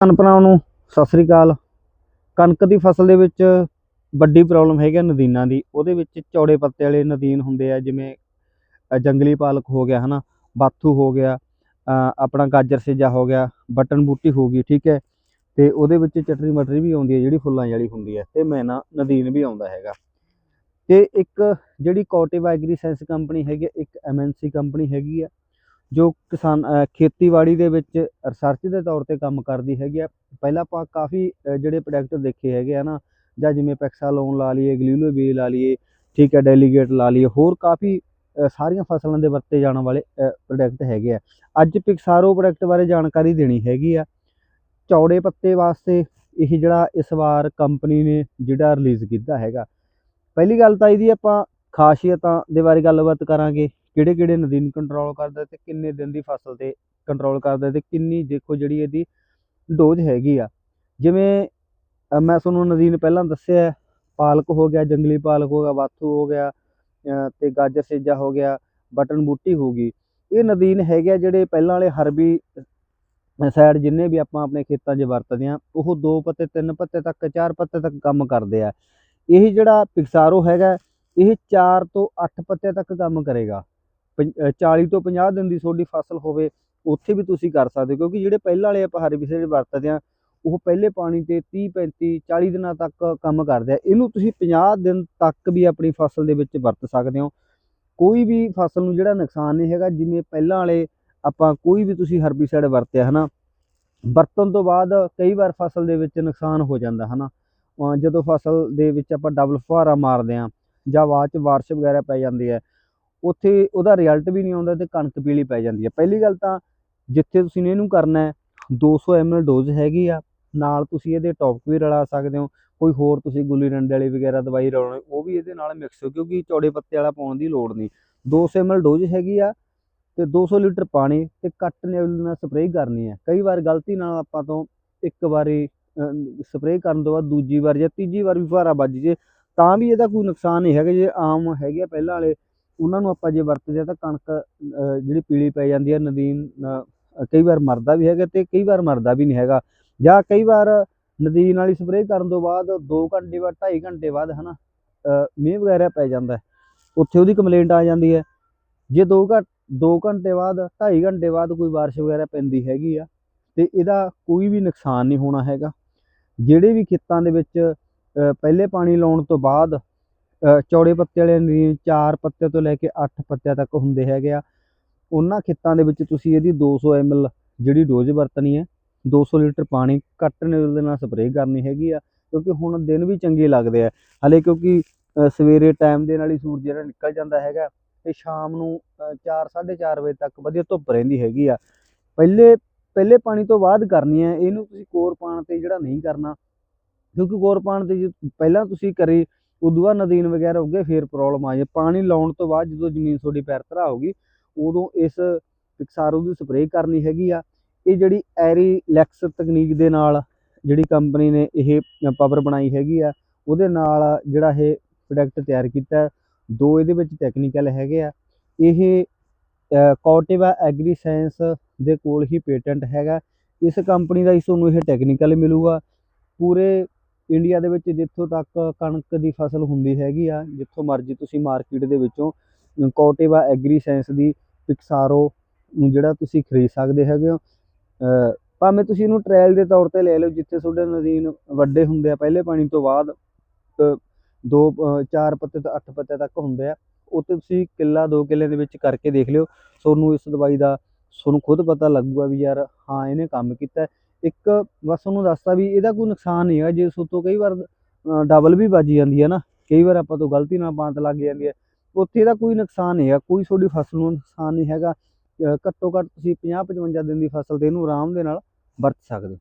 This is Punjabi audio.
ਕਿਸਾਨ ਨੂੰ ਸਤਿ ਸ੍ਰੀ ਅਕਾਲ। ਕਣਕ ਦੀ ਫਸਲ ਦੇ ਵਿੱਚ ਵੱਡੀ ਪ੍ਰੋਬਲਮ ਹੈਗੀ ਆ ਨਦੀਨਾਂ ਦੀ। ਉਹਦੇ ਵਿੱਚ ਚੌੜੇ ਪੱਤੇ ਵਾਲੇ ਨਦੀਨ ਹੁੰਦੇ ਆ ਜਿਵੇਂ ਜੰਗਲੀ ਪਾਲਕ ਹੋ ਗਿਆ ਹਨਾ? ਬਾਥੂ ਹੋ ਗਿਆ ਆਪਣਾ ਗਾਜਰ ਸੇਜਾ ਹੋ ਗਿਆ ਬਟਨ ਬੂਟੀ ਹੋ ਗਈ ਠੀਕ ਹੈ? ਤੇ ਉਹਦੇ ਵਿੱਚ ਚਟਰੀ ਮਟਰੀ ਵੀ ਆਉਂਦੀ ਹੈ ਜਿਹੜੀ ਫੁੱਲਾਂ ਵਾਲੀ ਹੁੰਦੀ ਹੈ ਤੇ ਮੈਨਾ ਨਦੀਨ ਵੀ ਆਉਂਦਾ ਹੈਗਾ। ਤੇ ਇੱਕ ਜਿਹੜੀ ਕੋਟਿਵ ਐਗਰੀਸੈਂਸ ਕੰਪਨੀ ਹੈਗੀ ਆ, ਇੱਕ ਐਮਐਨਸੀ ਕੰਪਨੀ ਹੈਗੀ ਆ ਜੋ ਕਿਸਾਨ ਖੇਤੀਬਾੜੀ ਦੇ ਵਿੱਚ ਰਿਸਰਚ ਦੇ ਤੌਰ ਤੇ ਕੰਮ ਕਰਦੀ ਹੈਗੀ ਆ। ਪਹਿਲਾਂ ਆਪਾਂ ਕਾਫੀ ਜਿਹੜੇ ਪ੍ਰੋਡਕਟ ਦੇਖੇ ਹੈਗੇ ਆ ਨਾ, ਜਾਂ ਜਿਵੇਂ ਪੈਕਸਾਲੋਨ ਲਾ ਲਈਏ ਗਲੀਲੋ ਲਾ ਲਈਏ, ਠੀਕ ਹੈ ਡੈਲੀਗੇਟ ਲਾ ਲਈਏ, ਹੋਰ ਕਾਫੀ ਸਾਰੀਆਂ ਫਸਲਾਂ ਦੇ ਵਰਤੇ ਜਾਣ ਵਾਲੇ ਪ੍ਰੋਡਕਟ ਹੈਗੇ ਆ। ਅੱਜ ਪਿਕਸਾਰੋ ਪ੍ਰੋਡਕਟ ਬਾਰੇ ਜਾਣਕਾਰੀ ਦੇਣੀ ਹੈਗੀ ਆ। ਚੌੜੇ ਪੱਤੇ ਵਾਸਤੇ ਇਹ ਜਿਹੜਾ ਇਸ ਵਾਰ ਕੰਪਨੀ ਨੇ ਜਿਹੜਾ ਰਿਲੀਜ਼ ਕੀਤਾ ਹੈਗਾ। ਪਹਿਲੀ ਗੱਲ ਤਾਂ ਇਹਦੀ ਆਪਾਂ ਖਾਸੀਅਤਾਂ ਦੇ ਬਾਰੇ ਗੱਲਬਾਤ ਕਰਾਂਗੇ। ਕਿਹੜੇ ਕਿਹੜੇ ਨਦੀਨ ਕੰਟਰੋਲ ਕਰਦਾ ਤੇ ਕਿੰਨੇ ਦਿਨ ਦੀ ਫਸਲ ਤੇ ਕੰਟਰੋਲ ਕਰਦਾ ਤੇ ਕਿੰਨੀ ਦੇਖੋ ਜਿਹੜੀ ਇਹਦੀ ਡੋਜ਼ ਹੈਗੀ ਆ। ਜਿਵੇਂ ਮੈਂ ਤੁਹਾਨੂੰ ਨਦੀਨ ਪਹਿਲਾਂ ਦੱਸਿਆ ਪਾਲਕ ਹੋ ਗਿਆ ਜੰਗਲੀ ਪਾਲਕ ਹੋ ਗਿਆ ਬਾਥੂ ਹੋ ਗਿਆ ਅ, ਤੇ ਗਾਜਰ ਸੇਜਾ ਹੋ ਗਿਆ ਬਟਨ ਬੂਟੀ ਹੋ ਗਈ। ਇਹ ਨਦੀਨ ਹੈਗੇ ਆ ਜਿਹੜੇ ਪਹਿਲਾਂ ਵਾਲੇ ਹਰਬੀ ਸਾਈਡ ਜਿੰਨੇ ਵੀ ਆਪਾਂ ਆਪਣੇ ਖੇਤਾਂ 'ਚ ਵਰਤਦੇ ਆ ਉਹ ਦੋ ਪੱਤੇ ਤਿੰਨ ਪੱਤੇ ਤੱਕ ਚਾਰ ਪੱਤੇ ਤੱਕ ਕੰਮ ਕਰਦੇ ਆ। ਇਹ ਜਿਹੜਾ ਪਿਕਸਾਰੋ ਹੈਗਾ ਇਹ 4 ਤੋਂ 8 ਪੱਤੇ ਤੱਕ ਕੰਮ ਕਰੇਗਾ। 40 ਤੋਂ 50 ਦਿਨ ਦੀ ਤੁਹਾਡੀ ਫਸਲ ਹੋਵੇ, ਉੱਥੇ ਵੀ ਤੁਸੀਂ ਕਰ ਸਕਦੇ ਹੋ, ਕਿਉਂਕਿ ਜਿਹੜੇ ਪਹਿਲਾਂ ਵਾਲੇ ਆਪਾਂ ਹਰਬੀਸਾਈਡ ਵਰਤਦੇ ਆ ਉਹ ਪਹਿਲੇ ਪਾਣੀ ਤੇ 30 35 40 ਦਿਨਾਂ ਤੱਕ ਕੰਮ ਕਰਦੇ ਆ। ਇਹਨੂੰ ਤੁਸੀਂ 50 ਦਿਨ ਤੱਕ ਵੀ ਆਪਣੀ ਫਸਲ ਦੇ ਵਿੱਚ ਵਰਤ ਸਕਦੇ ਹੋ। ਕੋਈ ਵੀ ਫਸਲ ਨੂੰ ਜਿਹੜਾ ਨੁਕਸਾਨ ਨਹੀਂ ਹੈਗਾ, ਜਿਵੇਂ ਪਹਿਲਾਂ ਵਾਲੇ ਆਪਾਂ ਕੋਈ ਵੀ ਤੁਸੀਂ ਹਰਬੀਸਾਈਡ ਵਰਤਿਆ, ਹਨਾ, ਵਰਤਣ ਤੋਂ ਬਾਅਦ ਕਈ ਵਾਰ ਫਸਲ ਦੇ ਵਿੱਚ ਨੁਕਸਾਨ ਹੋ ਜਾਂਦਾ, ਹਨਾ। ਅਹ ਜਦੋਂ ਫਸਲ ਦੇ ਵਿੱਚ ਆਪਾਂ ਡਬਲ ਫੁਹਾਰਾ ਮਾਰਦੇ ਆ ਜਾਂ ਬਾਅਦ ਚ ਬਾਰਿਸ਼ ਵਗੈਰਾ ਪੈ ਜਾਂਦੀ ਹੈ ਉੱਥੇ ਉਹਦਾ ਰਿਜ਼ਲਟ ਵੀ ਨਹੀਂ ਆਉਂਦਾ ਤੇ ਕਣਕ ਪੀਲੀ ਪੈ ਜਾਂਦੀ ਹੈ। ਪਹਿਲੀ ਗੱਲ ਤਾਂ ਜਿੱਥੇ ਤੁਸੀਂ ਨੇ ਇਹਨੂੰ ਕਰਨਾ ਹੈ 200 ml ਡੋਜ਼ ਹੈਗੀ ਆ, ਨਾਲ ਤੁਸੀਂ ਇਹਦੇ ਟੌਪਕ ਵੀ ਰਲਾ ਸਕਦੇ ਹੋ। ਕੋਈ ਹੋਰ ਤੁਸੀਂ ਗੁੱਲੀ ਡੰਡੇ ਵਾਲੀ ਵਗੈਰਾ ਦਵਾਈ ਰਲਾਉਣੀ, ਉਹ ਵੀ ਇਹਦੇ ਨਾਲ ਮਿਕਸ ਹੋ, ਕਿਉਂਕਿ ਚੌੜੇ ਪੱਤੇ ਵਾਲਾ ਪਾਉਣ ਦੀ ਲੋੜ ਨਹੀਂ। 200 ml ਡੋਜ਼ ਹੈਗੀ ਆ ਤੇ 200 ਲੀਟਰ ਪਾਣੀ ਤੇ ਕੱਟ ਨੇਵਲ ਨਾਲ ਸਪਰੇਅ ਕਰਨੀ ਹੈ। ਕਈ ਵਾਰ ਗਲਤੀ ਨਾਲ ਆਪਾਂ ਤੋਂ ਇੱਕ ਵਾਰੀ ਸਪਰੇਅ ਕਰਨ ਤੋਂ ਬਾਅਦ ਦੂਜੀ ਵਾਰ ਜਾਂ ਤੀਜੀ ਵਾਰ ਵੀ ਫੁਹਾਰਾ ਵੱਜ ਜੇ, ਤਾਂ ਵੀ ਇਹਦਾ ਕੋਈ ਨੁਕਸਾਨ ਨਹੀਂ ਹੈਗਾ। ਜੇ ਆਮ ਹੈਗੇ ਆ ਪਹਿਲਾਂ ਵਾਲੇ ਉਹਨਾਂ ਨੂੰ ਆਪਾਂ ਜੇ ਵਰਤਦੇ ਆ ਤਾਂ ਕਣਕ ਜਿਹੜੀ ਪੀਲੀ ਪੈ ਜਾਂਦੀ ਹੈ ਨਦੀਨ ਕਈ ਵਾਰ ਮਰਦਾ ਵੀ ਹੈਗਾ ਤੇ ਕਈ ਵਾਰ ਮਰਦਾ ਵੀ ਨਹੀਂ ਹੈਗਾ। ਜਾਂ ਕਈ ਵਾਰ ਨਦੀਨ ਵਾਲੀ ਸਪਰੇਅ ਕਰਨ ਤੋਂ ਬਾਅਦ 2 ਘੰਟੇ ਬਾਅਦ 2.5 ਘੰਟੇ ਬਾਅਦ ਹਨਾ ਅ, ਮੀਂਹ ਵਗੈਰਾ ਪੈ ਜਾਂਦਾ ਉੱਥੇ ਉਹਦੀ ਕੰਪਲੇਂਟ ਆ ਜਾਂਦੀ ਹੈ। ਜੇ 2 ਘੰ 2 ਘੰਟੇ ਬਾਅਦ 2.5 ਘੰਟੇ ਬਾਅਦ ਕੋਈ ਬਾਰਿਸ਼ ਵਗੈਰਾ ਪੈਂਦੀ ਹੈਗੀ ਆ ਤੇ ਇਹਦਾ ਕੋਈ ਵੀ ਨੁਕਸਾਨ ਨਹੀਂ ਹੋਣਾ ਹੈਗਾ। ਜਿਹੜੇ ਵੀ ਖੇਤਾਂ ਦੇ ਵਿੱਚ ਪਹਿਲੇ ਪਾਣੀ ਲਾਉਣ ਤੋਂ ਬਾਅਦ ਚੌੜੇ ਪੱਤੇ ਵਾਲੇ ਨਦੀਨ 4 ਪੱਤੇ ਤੋਂ ਲੈ ਕੇ 8 ਪੱਤਿਆਂ ਤੱਕ ਹੁੰਦੇ ਹੈਗੇ ਆ। ਉਹਨਾਂ ਖੇਤਾਂ ਦੇ ਵਿੱਚ ਤੁਸੀਂ ਇਹਦੀ 200 ml ਜਿਹੜੀ ਡੋਜ਼ ਵਰਤਣੀ ਹੈ 200 ਲੀਟਰ ਪਾਣੀ ਕੱਟ ਨੇਵਲ ਦੇ ਨਾਲ ਸਪਰੇਅ ਕਰਨੀ ਹੈਗੀ ਆ, ਕਿਉਂਕਿ ਹੁਣ ਦਿਨ ਵੀ ਚੰਗੇ ਲੱਗਦੇ ਆ। ਹਲੇ ਕਿਉਂਕਿ ਸਵੇਰੇ ਟਾਈਮ ਦੇ ਨਾਲ ਹੀ ਸੂਰਜ ਜਿਹੜਾ ਨਿਕਲ ਜਾਂਦਾ ਹੈਗਾ ਤੇ ਸ਼ਾਮ ਨੂੰ 4 4:30 ਵਜੇ ਤੱਕ ਵਧੀਆ ਧੁੱਪ ਰਹਿੰਦੀ ਹੈਗੀ ਆ। ਪਹਿਲੇ ਪਹਿਲੇ ਪਾਣੀ ਤੋਂ ਬਾਅਦ ਕਰਨੀ ਹੈ, ਇਹਨੂੰ ਤੁਸੀਂ ਕੋਰ ਪਾਣ ਤੇ ਜਿਹੜਾ ਨਹੀਂ ਕਰਨਾ, ਕਿਉਂਕਿ ਕੋਰ ਪਾਣ ਤੇ ਜੇ ਪਹਿਲਾਂ ਤੁਸੀਂ ਕਰੇ ਉਦੋਂ ਬਾਅਦ ਨਦੀਨ ਵਗੈਰਾ ਉੱਗੇ, ਫੇਰ ਪ੍ਰੋਬਲਮ ਆ ਜਾਏ ਪਾਣੀ ਲਾਉਣ ਤੋਂ ਬਾਅਦ ਜਦੋਂ ਜ਼ਮੀਨ ਤੁਹਾਡੀ ਪੈਰ ਧਰਾ ਹੋਗੀ ਉਦੋਂ ਇਸ ਪਿਕਸਾਰੋ ਦੀ ਸਪਰੇਅ ਕਰਨੀ ਹੈਗੀ ਆ। ਇਹ ਜਿਹੜੀ ਐਰੀਲੈਕਸ ਤਕਨੀਕ ਦੇ ਨਾਲ ਜਿਹੜੀ ਕੰਪਨੀ ਨੇ ਇਹ ਪਾਵਰ ਬਣਾਈ ਹੈਗੀ ਆ, ਉਹਦੇ ਨਾਲ ਜਿਹੜਾ ਇਹ ਪ੍ਰੋਡਕਟ ਤਿਆਰ ਕੀਤਾ, ਦੋ ਇਹਦੇ ਵਿੱਚ ਟੈਕਨੀਕਲ ਹੈਗੇ ਆ। ਇਹ ਕੋਟਿਵਾ ਐਗਰੀ ਸਾਇੰਸ ਦੇ ਕੋਲ ਹੀ ਪੇਟੈਂਟ ਹੈਗਾ। ਇਸ ਕੰਪਨੀ ਦਾ ਹੀ ਤੁਹਾਨੂੰ ਇਹ ਟੈਕਨੀਕਲ ਮਿਲੂਗਾ। ਪੂਰੇ ਇੰਡੀਆ ਦੇ ਵਿੱਚ ਜਿੱਥੋਂ ਤੱਕ ਕਣਕ ਦੀ ਫਸਲ ਹੁੰਦੀ ਹੈਗੀ ਆ, ਜਿੱਥੋਂ ਮਰਜ਼ੀ ਤੁਸੀਂ ਮਾਰਕੀਟ ਦੇ ਵਿੱਚੋਂ ਕੋਟੇਵਾ ਐਗਰੀ ਸਾਇੰਸ ਦੀ ਪਿਕਸਾਰੋ ਨੂੰ ਜਿਹੜਾ ਤੁਸੀਂ ਖਰੀਦ ਸਕਦੇ ਹੈਗੇ ਹੋ। ਭਾਵੇਂ ਤੁਸੀਂ ਇਹਨੂੰ ਟ੍ਰਾਇਲ ਦੇ ਤੌਰ ਤੇ ਲੈ ਲਓ, ਜਿੱਥੇ ਤੁਹਾਡੇ ਨਦੀਨ ਵੱਡੇ ਹੁੰਦੇ ਆ, ਪਹਿਲੇ ਪਾਣੀ ਤੋਂ ਬਾਅਦ ਦੋ ਚਾਰ ਪੱਤੇ ਤੋਂ ਅੱਠ ਪੱਤੇ ਤੱਕ ਹੁੰਦੇ ਆ, ਉੱਥੇ ਤੁਸੀਂ ਕਿੱਲਾ ਦੋ ਕਿੱਲੇ ਦੇ ਵਿੱਚ ਕਰਕੇ ਦੇਖ ਲਿਓ। ਤੁਹਾਨੂੰ ਇਸ ਦਵਾਈ ਦਾ, ਤੁਹਾਨੂੰ ਖੁਦ ਪਤਾ ਲੱਗੂਗਾ ਵੀ ਯਾਰ, ਹਾਂ, ਇਹਨੇ ਕੰਮ ਕੀਤਾ ਇੱਕ ਬਸ ਉਹਨੂੰ ਦੱਸਤਾ ਵੀ ਇਹਦਾ ਕੋਈ ਨੁਕਸਾਨ ਨਹੀਂ ਹੈਗਾ, ਜੇ ਸੁੱਤੋਂ ਕਈ ਵਾਰ ਡਬਲ ਵੀ ਵੱਜ ਜਾਂਦੀ ਹੈ ਨਾ, ਕਈ ਵਾਰ ਆਪਾਂ ਤੋਂ ਗਲਤੀ ਨਾਲ ਬਾਂਤ ਲੱਗ ਜਾਂਦੀ ਹੈ, ਉੱਥੇ ਇਹਦਾ ਕੋਈ ਨੁਕਸਾਨ ਨਹੀਂ ਹੈ ਕੋਈ ਤੁਹਾਡੀ ਫਸਲ ਨੂੰ ਨੁਕਸਾਨ ਨਹੀਂ ਹੈਗਾ ਘੱਟੋ ਘੱਟ ਤੁਸੀਂ 50 55 ਦਿਨ ਦੀ ਫਸਲ ਤੇ ਇਹਨੂੰ ਆਰਾਮ ਦੇ ਨਾਲ ਵਰਤ ਸਕਦੇ ਹੋ।